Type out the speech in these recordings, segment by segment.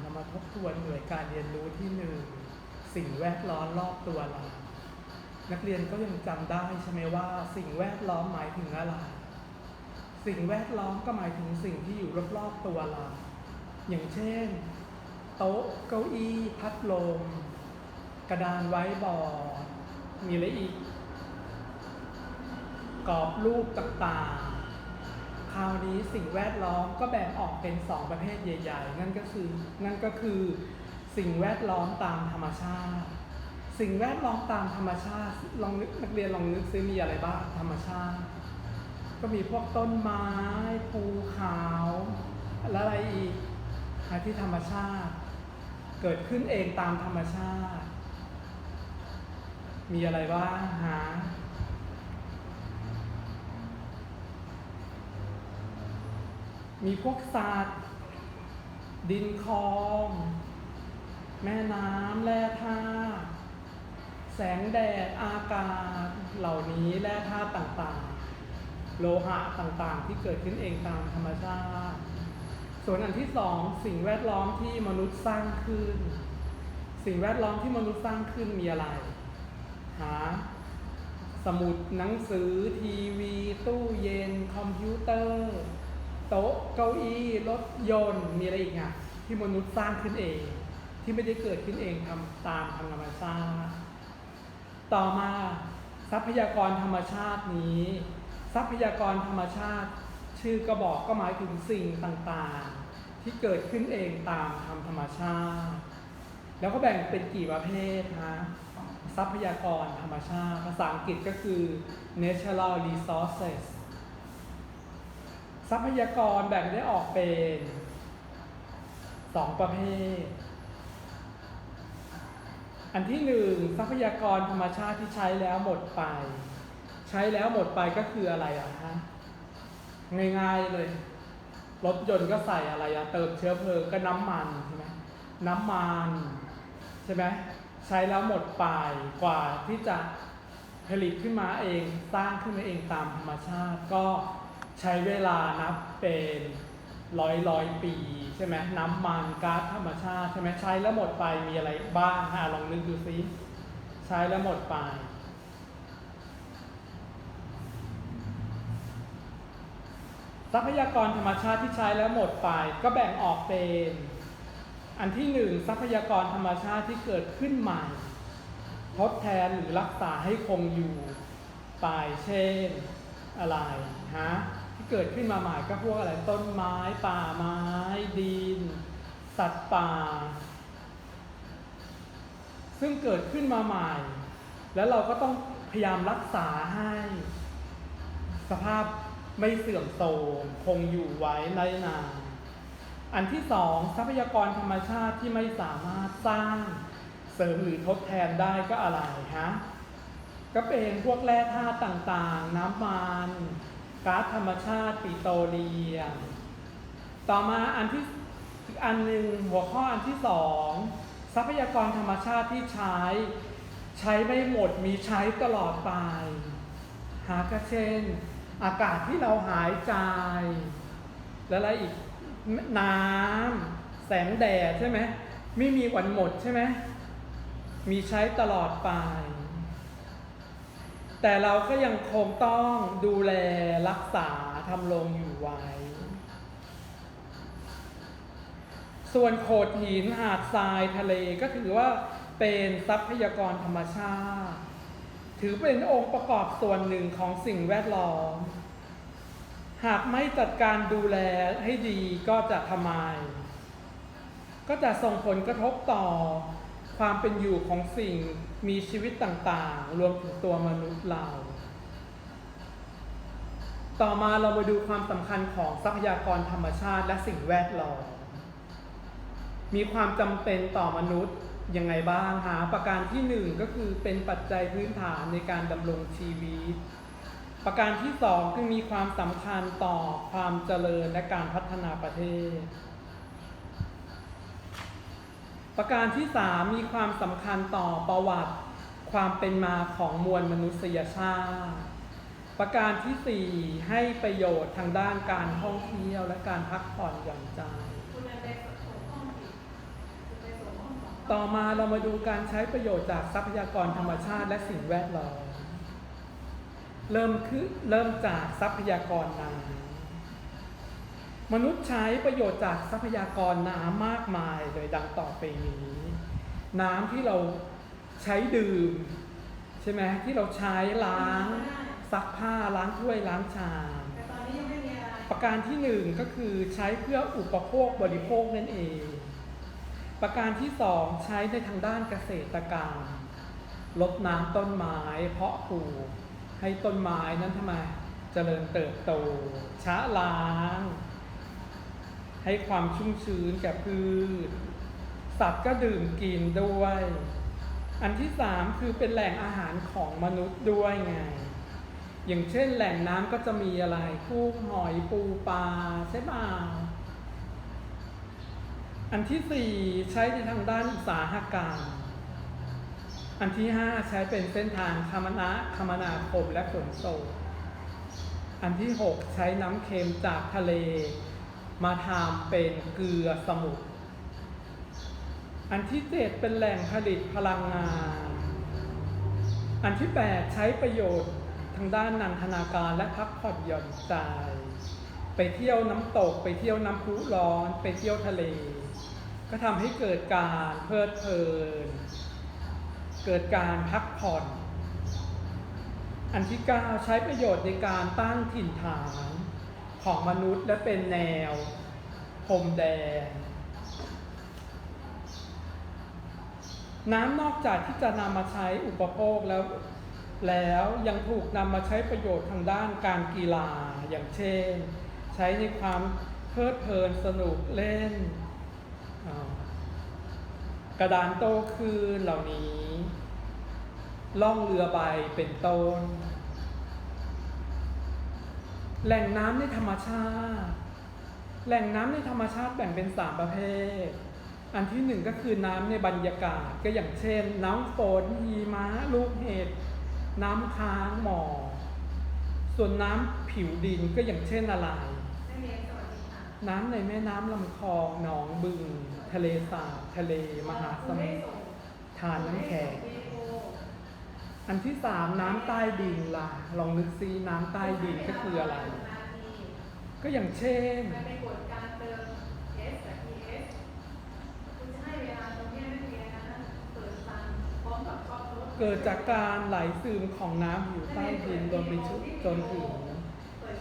เรามาทบทวนหน่วยการเรียนรู้ที่หนึ่งสิ่งแวดล้อมรอบตัวเรา นักเรียนก็ยังจำได้ใช่ไหมว่า สิ่งแวดล้อมหมายถึงอะไร สิ่งแวดล้อมก็หมายถึงสิ่งที่อยู่รอบๆตัวเรา อย่างเช่น โต๊ะเก้าอี้ พัดลม กระดานไว้บอร์ดมีอะไรอีกกรอบรูปต่าง คราวนี้สิ่งแวดล้อมก็แบ่งออกเป็นสองประเภทใหญ่ ๆ นั่นก็คือนั่นก็คือสิ่งแวดล้อมตามธรรมชาติ สิ่งแวดล้อมตามธรรมชาติลองนึกนักเรียนลองนึกซิมีอะไรบ้างธรรมชาติ ก็มีพวกต้นไม้ภูเขาและอะไรอีกที่ธรรมชาติ เกิดขึ้นเองตามธรรมชาติ มีอะไรบ้างฮะ มีพวกสัตว์ ดินคลอง แม่น้ำแร่ธาตุแสงแดดอากาศเหล่านี้แร่ธาตุต่างๆ โลหะต่างๆ ที่เกิดขึ้นเองตามธรรมชาติ ส่วนอันที่สองสิ่งแวดล้อมที่มนุษย์สร้างขึ้น สิ่งแวดล้อมที่มนุษย์สร้างขึ้นมีอะไร หา สมุดหนังสือ ทีวี ตู้เย็น คอมพิวเตอร์ โต๊ะเก้าอี้รถยนต์มีอะไรอีกอะที่มนุษย์สร้างขึ้นเอง ที่ไม่ได้เกิดขึ้นเองทำตามธรรมชาติต่อมาทรัพยากรธรรมชาตินี้ ทรัพยากรธรรมชาติ ชื่อก็บอกก็หมายถึงสิ่งต่างๆ ที่เกิดขึ้นเองตามธรรมธรรมชาติ แล้วก็แบ่งเป็นกี่ประเภทฮะทรัพยากรธรรมชาติ ภาษาอังกฤษก็คือ natural resources ทรัพยากรแบ่งได้ออกเป็นสองประเภท อันที่หนึ่งทรัพยากรธรรมชาติที่ใช้แล้วหมดไป ใช้แล้วหมดไปก็คืออะไรอะฮะง่ายๆเลย รถยนต์ก็ใส่อะไรอะเติมเชื้อเพลิงก็น้ำมันใช่ไหมน้ำมันใช่ไหมใช้แล้วหมดไปกว่าที่จะผลิตขึ้นมาเองสร้างขึ้นมาเองตามธรรมชาติก็ ใช้เวลานับเป็นร้อยร้อยปีใช่ไหมน้ำมันก๊าซธรรมชาติใช่ไหมใช้แล้วหมดไปมีอะไรบ้างฮะลองนึกดูซิใช้แล้วหมดไป ทรัพยากรธรรมชาติที่ใช้แล้วหมดไป ก็แบ่งออกเป็น อันที่หนึ่งทรัพยากรธรรมชาติที่เกิดขึ้นใหม่ ทดแทนหรือรักษาให้คงอยู่ไปเช่นอะไรฮะ เกิดขึ้นมาใหม่ก็พวกอะไรต้นไม้ป่าไม้ดิน สัตว์ป่า ซึ่งเกิดขึ้นมาใหม่ แล้วเราก็ต้องพยายามรักษาให้ สภาพไม่เสื่อมโทรมคงอยู่ไว้ในนานอันที่สองทรัพยากรธรรมชาติที่ไม่สามารถสร้างเสริมหรือทดแทนได้ก็อะไรฮะก็เป็นพวกแร่ธาตุต่างๆ น้ำมัน ก๊าซธรรมชาติปิโตรเลียม ต่อมาอันที่อันหนึ่งหัวข้ออันที่สองทรัพยากรธรรมชาติที่ใช้ใช้ไม่หมดมีใช้ตลอดไป หากเช่น อากาศที่เราหายใจ แล้วอะไรอีกน้ำแสงแดดใช่ไหมไม่มีวันหมดใช่ไหมมีใช้ตลอดไป แต่เราก็ยังคงต้องดูแลรักษาทำรงอยู่ไว้ ส่วนโขดหินหาดทรายทะเลก็ถือว่าเป็นทรัพยากรธรรมชาติ ถือเป็นองค์ประกอบส่วนหนึ่งของสิ่งแวดล้อม หากไม่จัดการดูแลให้ดีก็จะทำไม ก็จะส่งผลกระทบต่อ ความเป็นอยู่ของสิ่งมีชีวิตต่างๆ รวมถึงตัวมนุษย์เรา ต่อมาเรามาดูความสำคัญของทรัพยากรธรรมชาติและสิ่งแวดล้อม มีความจำเป็นต่อมนุษย์ยังไงบ้างหาประการที่หนึ่งก็คือเป็นปัจจัยพื้นฐานในการดำรงชีวิต ประการที่สองคือมีความสำคัญต่อความเจริญและการพัฒนาประเทศ ประการที่สามมีความสำคัญต่อประวัติความเป็นมาของมวลมนุษยชาติ ประการที่สี่ให้ประโยชน์ทางด้านการท่องเที่ยวและการพักผ่อนหย่อนใจ ต่อมาเรามาดูการใช้ประโยชน์จากทรัพยากรธรรมชาติและสิ่งแวดล้อม เริ่มคือเริ่มจากทรัพยากรน้ำ มนุษย์ใช้ประโยชน์จากทรัพยากรน้ำมากมายโดยดังต่อไปนี้ น้ำที่เราใช้ดื่ม ใช่ไหมที่เราใช้ล้างซักผ้าล้างถ้วยล้างชามแต่ตอนนี้ยังไม่มีอะไรประการที่หนึ่งก็คือใช้เพื่ออุปโภคบริโภคนั่นเอง ประการที่สองใช้ในทางด้านเกษตรกรรมลดน้ำต้นไม้ เพาะปลูกให้ต้นไม้นั้นทำไมเจริญเติบโตช้าล้าง ให้ความชุ่มชื้นแก่พืช สัตว์ก็ดื่มกินด้วย อันที่สามคือเป็นแหล่งอาหารของมนุษย์ด้วยไง อย่างเช่นแหล่งน้ำก็จะมีอะไรกุ้งหอยปูปลาใช่เปล่าอันที่สี่ใช้ในทางด้านอุตสาหกรรม อันที่ห้าใช้เป็นเส้นทางคมนาคมนาคมและขนส่ง อันที่หกใช้น้ำเค็มจากทะเล มาทำเป็นเกลือสมุทรอันที่เจ็ดเป็นแหล่งผลิตพลังงาน อันที่แปดใช้ประโยชน์ทางด้านนันทนาการและพักผ่อนหย่อนใจ ไปเที่ยวน้ำตก ไปเที่ยวน้ำพุร้อน ไปเที่ยวทะเล ก็ทำให้เกิดการเพลิดเพลิน เกิดการพักผ่อน อันที่เก้าใช้ประโยชน์ในการตั้งถิ่นฐาน ของมนุษย์และเป็นแนวพรมแดนน้ำนอกจากที่จะนำมาใช้อุปโภคแล้วแล้วยังถูกนำมาใช้ประโยชน์ทางด้านการกีฬาอย่างเช่น ใช้ในความเพลิดเพลินสนุกเล่น กระดานโต้คลื่นเหล่านี้ ล่องเรือใบเป็นต้น แหล่งน้ำในธรรมชาติ แหล่งน้ำในธรรมชาติแบ่งเป็นสามประเภท อันที่หนึ่งก็คือน้ำในบรรยากาศ ก็อย่างเช่น น้ำฝนหิมะลูกเห็บน้ำค้างหมอกส่วนน้ำผิวดินก็อย่างเช่นอะไรไม่มีสวัสดีค่ะน้ำในแม่น้ำลำคลองหนองบึง ทะเลสาบทะเลมหาสมุทรทานน้ำแข็ง อันที่สามน้ำใต้ดินล่ะ ลองนึกซิน้ำใต้ดินก็คืออะไร ก็อย่างเช่นเป็นกฎการเติม S กับ ES คุณจะให้เวลาตรงเนี้ไม่มีอะไรนะเปิดตังพร้อมกับกอกรถเกิดจากการไหลซึมของน้ำอยู่ใต้ดินโดยไปชุจนถึง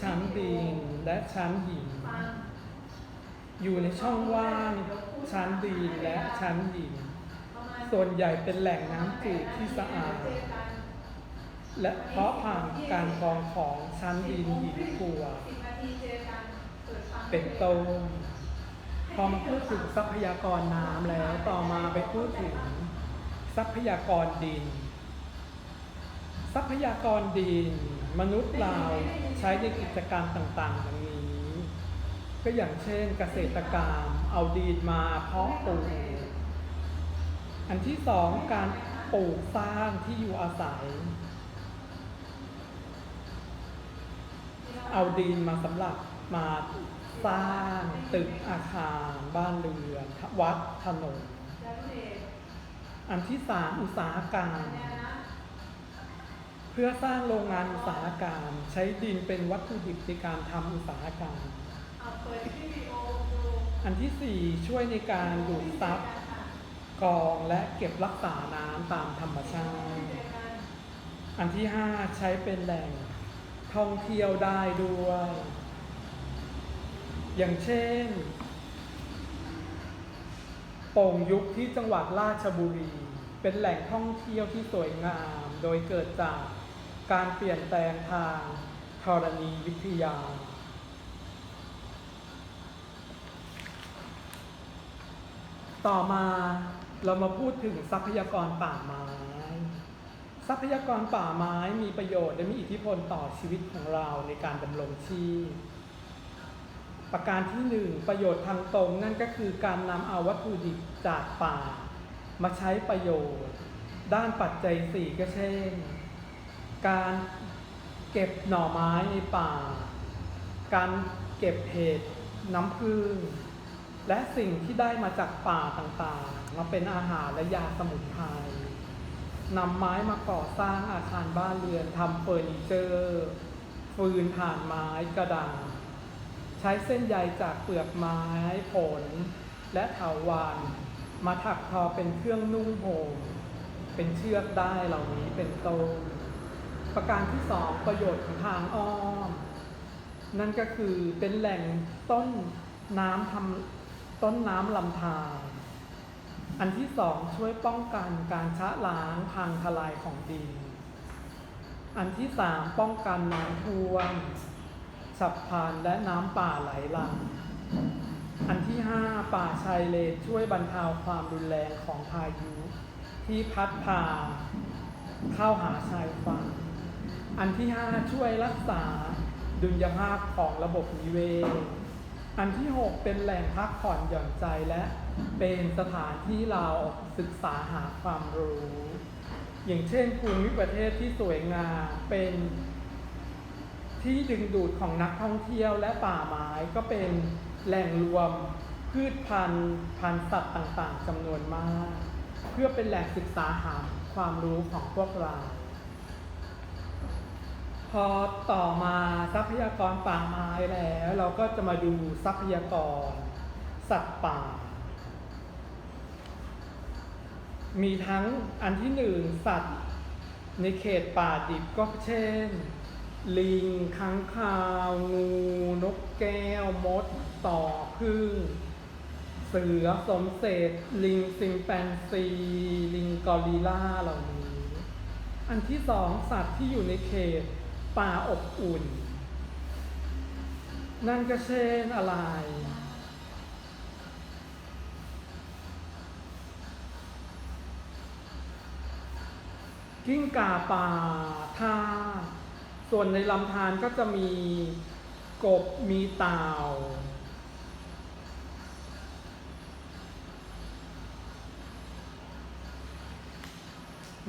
ชั้นดินและชั้นหิน อยู่ในช่องว่างชั้นดินและชั้นหิน ส่วนใหญ่เป็นแหล่งน้ำจืดที่สะอาด และเพราะผ่านการกรองของชั้นดินหินกลัวสิบนาทีเจอกันเปิดฟังเป็นต้นพอมาพูดถึงทรัพยากรน้ำแล้วต่อมาไปพูดถึงทรัพยากรดิน ทรัพยากรดิน มนุษย์เราใช้ในกิจกรรมต่างๆอย่างนี้ ก็อย่างเช่นเกษตรกรรมเอาดินมาเพาะปลูกอันที่สองการปลูกสร้างที่อยู่อาศัย เอาดินมาสำหรับมาสร้างตึกอาคารบ้านเรือนวัดถนน อันที่สามอุตสาหกรรม เพื่อสร้างโรงงานอุตสาหกรรม ใช้ดินเป็นวัตถุดิบในการทำอุตสาหกรรม อันที่สี่ช่วยในการดูดซับกองและเก็บรักษาน้ำตามธรรมชาติ อันที่ห้าใช้เป็นแหล่ง ท่องเที่ยวได้ด้วย อย่างเช่นโป่งยุคที่จังหวัดราชบุรี เป็นแหล่งท่องเที่ยวที่สวยงาม โดยเกิดจากการเปลี่ยนแปลงทางธรณีวิทยา ต่อมาเรามาพูดถึงทรัพยากรป่าไม้ ทรัพยากรป่าไม้มีประโยชน์และมีอิทธิพลต่อชีวิตของเราในการดำรงชีพ ประการที่หนึ่งประโยชน์ทางตรงนั่นก็คือการนำเอาวัตถุดิบจากป่า มาใช้ประโยชน์ ด้านปัจจัยสี่ก็เช่น การเก็บหน่อไม้ในป่า การเก็บเห็ดน้ำผึ้งและสิ่งที่ได้มาจากป่าต่างๆ มาเป็นอาหารและยาสมุนไพร นำไม้มาก่อสร้างอาคารบ้านเรือนทำเฟอร์นิเจอร์ฟืนถ่านไม้กระดาษใช้เส้นใยจากเปลือกไม้ผล และเถาวัลย์มาถักทอเป็นเครื่องนุ่งห่มเป็นเชือกได้เหล่านี้เป็นต้นประการที่สองประโยชน์ของทางอ้อม นั่นก็คือเป็นแหล่งต้นน้ำทำต้นน้ำลำธาร อันที่สองช่วยป้องกันการชะล้างทางทลายของดิน อันที่สามป้องกันน้ำท่วมฉับพลันและน้ำป่าไหลหลากอันที่ห้าป่าชายเลนช่วยบรรเทาความรุนแรงของพายุ ที่พัดพาเข้าหาชายฝั่ง อันที่ห้าช่วยรักษาดุลยภาพของระบบนิเวศ อันที่หกเป็นแหล่งพักผ่อนหย่อนใจและ เป็นสถานที่เราศึกษาหาความรู้ อย่างเช่นภูมิประเทศที่สวยงามเป็นที่ดึงดูดของนักท่องเที่ยวและป่าไม้ก็เป็นแหล่งรวมพืชพันธุ์พันธุ์สัตว์ต่างๆจำนวนมาก เพื่อเป็นแหล่งศึกษาหาความรู้ของพวกเรา พอต่อมาทรัพยากรป่าไม้แล้ว เราก็จะมาดูทรัพยากร สัตว์ป่า มีทั้งอันที่หนึ่งสัตว์ ในเขตป่าดิบก็เช่น ลิงค้างคาว งู นกแก้ว มด ต่อพึ่ง เสือสมเสษลิงซิมแปนซี ลิงกอริลล่าเหล่านี้ อันที่สองสัตว์ที่อยู่ในเขตป่าอบอุ่น นั่นก็เช่นอะไร กิ้งก่าป่าท่าส่วนในลำธารก็จะมีกบมีเต่า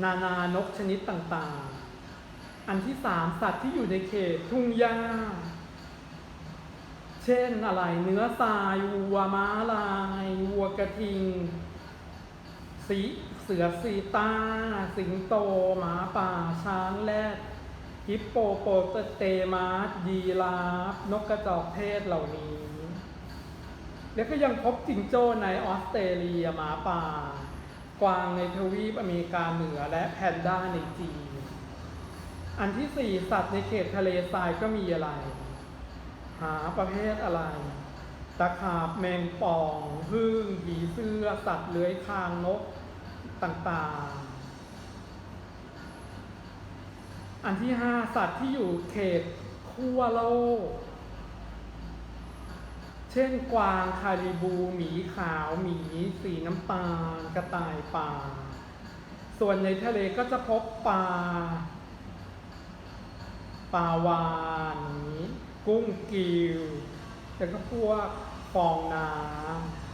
นานานกชนิดต่างๆ อันที่สามสัตว์ที่อยู่ในเขตทุ่งหญ้า เช่นอะไรเนื้อทรายวัวม้าลาย วัวกระทิง สี เสือซีตาสิงโต หมาป่า ช้างแรดฮิปโปโปเตมัสยีราฟ นกกระจอกเทศเหล่านี้ แล้วก็ยังพบจิงโจ้ในออสเตรเลียหมาป่า กวางในทวีปอเมริกาเหนือและแพนด้าในจีน อันที่สี่สัตว์ในเขตทะเลทรายก็มีอะไร หาประเภทอะไร ตะขาบแมงป่องพึ่งผีเสื้อ สัตว์เลื้อยคลานนก ต่างๆ อันที่ห้าสัตว์ที่อยู่เขตขั้วโลก เช่นกวางคาริบู หมีขาว หมี สีน้ำตาล กระต่ายป่า ส่วนในทะเลก็จะพบปลาปลาวานนี้กุ้งกิวแล้วก็พวกฟองน้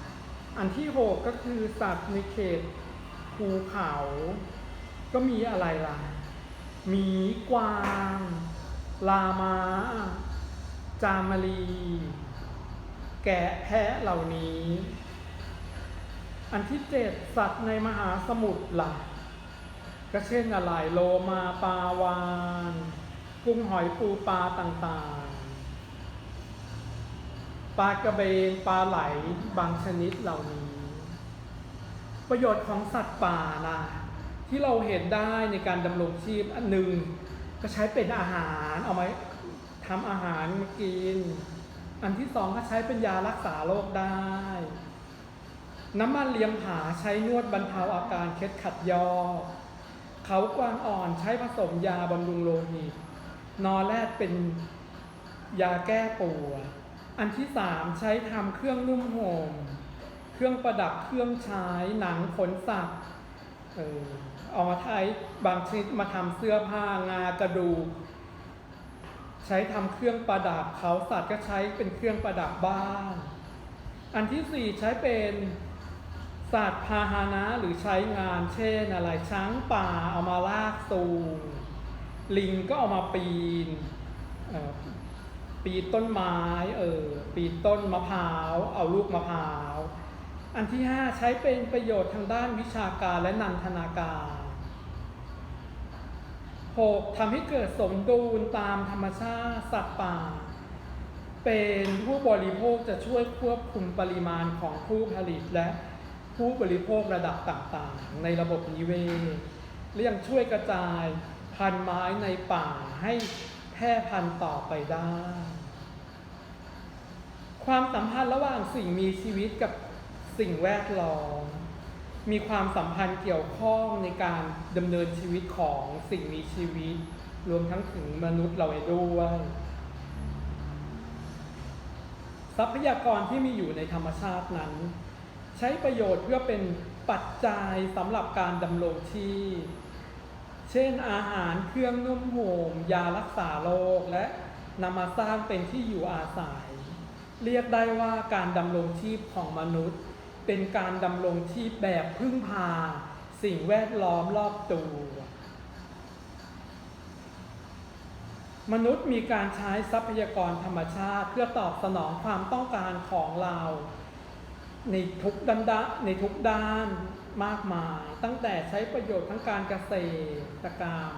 ำอันที่หกก็คือสัตว์ในเขต ภูเขา ก็มีอะไรล่ะหมีกวาง ลามาจามารี แกะแพะเหล่านี้ อันที่เจ็ดสัตว์ในมหาสมุทรล่ะ ก็เช่นอะไรโลมาปลาวานกุ้งหอยปูปลาต่างๆ ปลากระเบนปลาไหลบางชนิดเหล่านี้ ประโยชน์ของสัตว์ป่าล่ะที่เราเห็นได้ในการดำรงชีพอันหนึ่งก็ใช้เป็นอาหารเอาไว้ทำอาหารมากิน อันที่สองก็ใช้เป็นยารักษาโรคได้ น้ำมันเลี้ยมผาใช้นวดบรรเทาอาการเคล็ดขัดยอ เขากวางอ่อนใช้ผสมยาบำรุงโลหิตนอแรดเป็นยาแก้ปวดอันที่สามใช้ทำเครื่องนุ่มห่ม เครื่องประดับเครื่องใช้หนังขนสัตว์เออเอามาใช้บางชนิดมาทำเสื้อผ้างากระดูกใช้ทำเครื่องประดับเขาสัตว์ก็ใช้เป็นเครื่องประดับบ้านอันที่สี่ใช้เป็นสัตว์พาหนะหรือใช้งาน เช่นอะไรช้างป่าเอามาลากสูงลิงก็เอามาปีนเออปีนต้นไม้เออปีนต้นมะพร้าว เอาลูกมะพร้าว อันที่ห้าใช้เป็นประโยชน์ทางด้านวิชาการและนันทนาการหกทำให้เกิดสมดุลตามธรรมชาติสัตว์ป่า เป็นผู้บริโภคจะช่วยควบคุมปริมาณของผู้ผลิตและผู้บริโภคระดับต่างๆ ในระบบนิเวศและยังช่วยกระจายพันธุ์ไม้ในป่าให้แพร่พันธุ์ต่อไปได้ ความสัมพันธ์ระหว่างสิ่งมีชีวิตกับ สิ่งแวดล้อม มีความสัมพันธ์เกี่ยวข้องในการดำเนินชีวิตของสิ่งมีชีวิต รวมทั้งถึงมนุษย์เราเองด้วย ทรัพยากรที่มีอยู่ในธรรมชาตินั้น ใช้ประโยชน์เพื่อเป็นปัจจัยสำหรับการดำรงชีพเช่นอาหารเครื่องนุ่มห่มยารักษาโรคและนำมาสร้างเป็นที่อยู่อาศัย เรียกได้ว่าการดำรงชีพของมนุษย์ เป็นการดำรงชีพแบบพึ่งพา สิ่งแวดล้อมรอบตัว มนุษย์มีการใช้ทรัพยากรธรรมชาติเพื่อตอบสนองความต้องการของเรา ในทุกด้านในทุกด้านมากมาย ตั้งแต่ใช้ประโยชน์ทั้งการเกษตรกรรม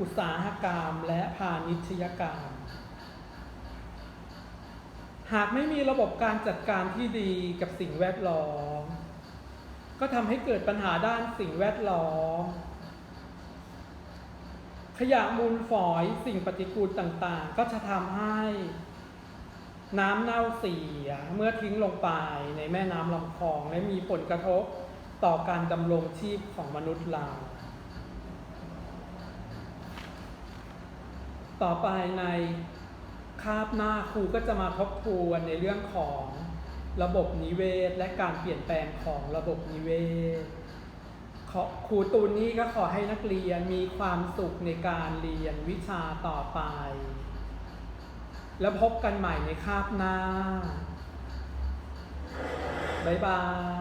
อุตสาหกรรม และพาณิชยกรรม หากไม่มีระบบการจัดการที่ดีกับสิ่งแวดล้อม ก็ทำให้เกิดปัญหาด้านสิ่งแวดล้อม ขยะมูลฝอยสิ่งปฏิกูลต่างๆ ก็จะทำให้ น้ำเน่าเสียเมื่อทิ้งลงไปในแม่น้ำลำคลองและมีผลกระทบต่อการดำรงชีพของมนุษย์เรา ต่อไปใน คาบหน้าครูก็จะมาทบทวนในเรื่องของระบบนิเวศ และการเปลี่ยนแปลงของระบบนิเวศครูตูนนี้ก็ขอให้นักเรียนมีความสุขในการเรียนวิชาต่อไป แล้วพบกันใหม่ในคาบหน้า บ๊ายบาย